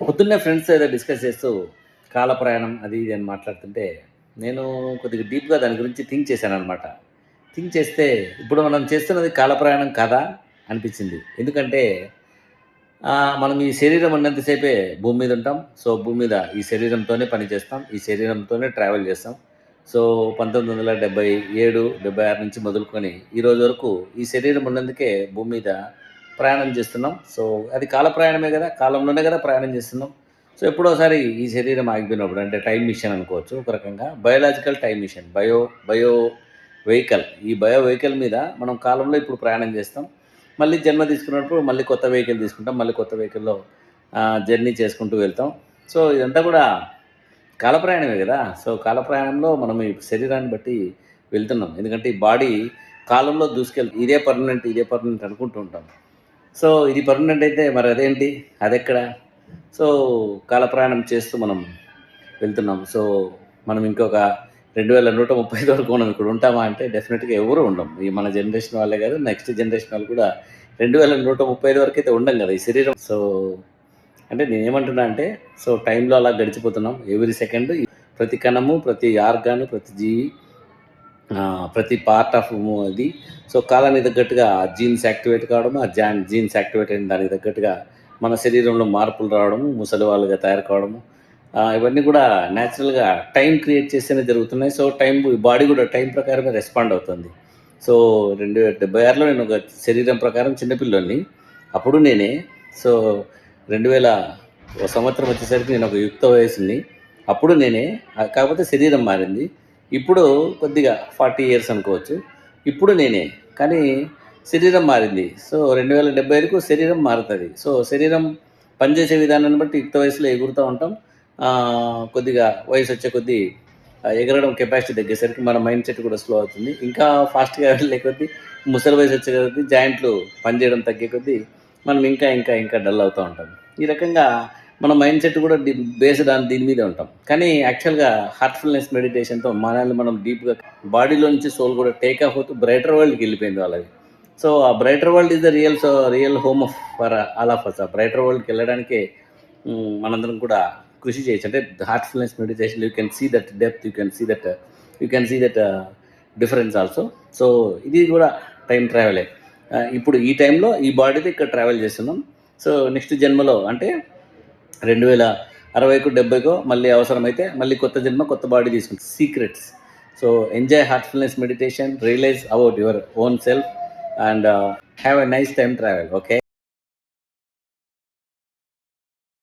పొద్దున్నే ఫ్రెండ్స్ ఏదో డిస్కస్ చేస్తూ కాల ప్రయాణం అది ఇది అని మాట్లాడుతుంటే నేను కొద్దిగా డీప్గా దాని గురించి థింక్ చేశాను అనమాట థింక్ చేస్తే ఇప్పుడు మనం చేస్తున్నది కాల ప్రయాణం కదా అనిపించింది. ఎందుకంటే మనం ఈ శరీరం ఉన్నంతసేపే భూమి మీద ఉంటాం. సో భూమి మీద ఈ శరీరంతోనే పని చేస్తాం. ఈ శరీరంతోనే ట్రావెల్ చేస్తాం. సో పంతొమ్మిది వందల డెబ్బై ఏడు డెబ్బై ఆరు నుంచి మొదలుకొని ఈరోజు వరకు ఈ శరీరం ఉన్నందుకే భూమి మీద ప్రయాణం చేస్తున్నాం. సో అది కాల ప్రయాణమే కదా కాలంలోనే కదా ప్రయాణం చేస్తున్నాం. సో ఎప్పుడోసారి ఈ శరీరం ఆగిపోయినప్పుడు అంటే టైం మిషన్ అనుకోవచ్చు ఒక రకంగా biological time mission bio bio vehicle. ఈ బయో వెహికల్ మీద మనం కాలంలో ఇప్పుడు ప్రయాణం చేస్తాం. మళ్ళీ జన్మ తీసుకున్నప్పుడు మళ్ళీ కొత్త వెహికల్ తీసుకుంటాం మళ్ళీ కొత్త వెహికల్లో జర్నీ చేసుకుంటూ వెళ్తాం. సో ఇదంతా కూడా కాల ప్రయాణమే కదా. సో కాల ప్రయాణంలో మనం ఈ శరీరాన్ని బట్టి వెళ్తున్నాం. ఎందుకంటే ఈ బాడీ కాలంలో దూసుకెళ్తాం ఇదే పర్మనెంట్ ఇదే పర్మనెంట్ అనుకుంటూ ఉంటాం. సో ఇది పర్మనెంట్ అయితే మరి అదేంటి? అదెక్కడ? సో కాల ప్రయాణం చేస్తూ మనం వెళ్తున్నాం. సో మనం ఇంకొక రెండు వేల నూట ముప్పై వరకు మనం ఇక్కడ ఉంటామా అంటే డెఫినెట్గా ఎవరు ఉండం ఈ మన జనరేషన్ వాళ్ళే కాదు నెక్స్ట్ జనరేషన్ వాళ్ళు కూడా రెండు వేల నూట ముప్పై వరకు అయితే ఉండం కదా ఈ శరీరం. సో అంటే నేను ఏమంటున్నా అంటే సో టైంలో అలా గడిచిపోతున్నాం. ఎవ్రీ సెకండ్ ప్రతి కణము ప్రతి ఆర్గాను ప్రతి జీవి ప్రతి పార్ట్ ఆఫ్ ఇది సో కాలానికి తగ్గట్టుగా జీన్స్ యాక్టివేట్ కావడం ఆ జాన్ జీన్స్ యాక్టివేట్ అయిన దానికి తగ్గట్టుగా మన శరీరంలో మార్పులు రావడము ముసలి వాళ్ళుగా తయారు కావడము. ఇవన్నీ కూడా న్యాచురల్గా టైం క్రియేట్ చేస్తేనే జరుగుతున్నాయి. సో టైం బాడీ కూడా టైం ప్రకారమే రెస్పాండ్ అవుతుంది. సో రెండు వేల డెబ్బై ఆరులో నేను ఒక శరీరం ప్రకారం చిన్నపిల్లోని అప్పుడు నేనే సో రెండు వేల ఒక సంవత్సరం వచ్చేసరికి నేను ఒక యుక్త వయసుని. అప్పుడు నేనే కాకపోతే శరీరం మారింది. ఇప్పుడు కొద్దిగా ఫార్టీ ఇయర్స్ అనుకోవచ్చు. ఇప్పుడు నేనే కానీ శరీరం మారింది. సో రెండు వేల డెబ్బై ఐదుకు శరీరం మారుతుంది. సో శరీరం పనిచేసే విధానాన్ని బట్టి యుక్త వయసులో ఎగురుతూ ఉంటాం. కొద్దిగా వయసు వచ్చే కొద్దీ ఎగరడం కెపాసిటీ తగ్గేసరికి మన మైండ్ సెట్ కూడా స్లో అవుతుంది. ఇంకా ఫాస్ట్గా వెళ్ళే కొద్దీ ముసలి వయసు వచ్చే కొద్దీ జాయింట్లు పనిచేయడం తగ్గే కొద్దీ మనం ఇంకా ఇంకా ఇంకా డల్ అవుతూ ఉంటాం. ఈ రకంగా మన మైండ్ సెట్ కూడా బేస్డ్ ఆన్ దీని మీదే ఉంటాం. కానీ యాక్చువల్గా హార్ట్ఫుల్నెస్ మెడిటేషన్తో మనల్ని మనం డీప్గా బాడీలో నుంచి సోల్ కూడా టేక్ ఆఫ్ అవుతూ బ్రైటర్ వరల్డ్కి వెళ్ళిపోయింది వాళ్ళది. సో ఆ brighter world is the real so real home of for all of us ఆ బ్రైటర్ వరల్డ్కి వెళ్ళడానికి మనందరం కూడా కృషి చేయొచ్చు. అంటే heartfulness meditation you can see that depth you can see that you can see that difference also so ఇది కూడా టైం ట్రావెలే ఇప్పుడు ఈ టైంలో ఈ బాడీతో ఇక్కడ ట్రావెల్ చేస్తున్నాం. సో నెక్స్ట్ జన్మలో అంటే రెండు వేల అరవైకు డెబ్బైకో మళ్ళీ అవసరమైతే మళ్ళీ కొత్త జన్మ కొత్త బాడీ తీసుకుంటాం secrets so enjoy heartfulness meditation realize about your own self and have a nice time travel okay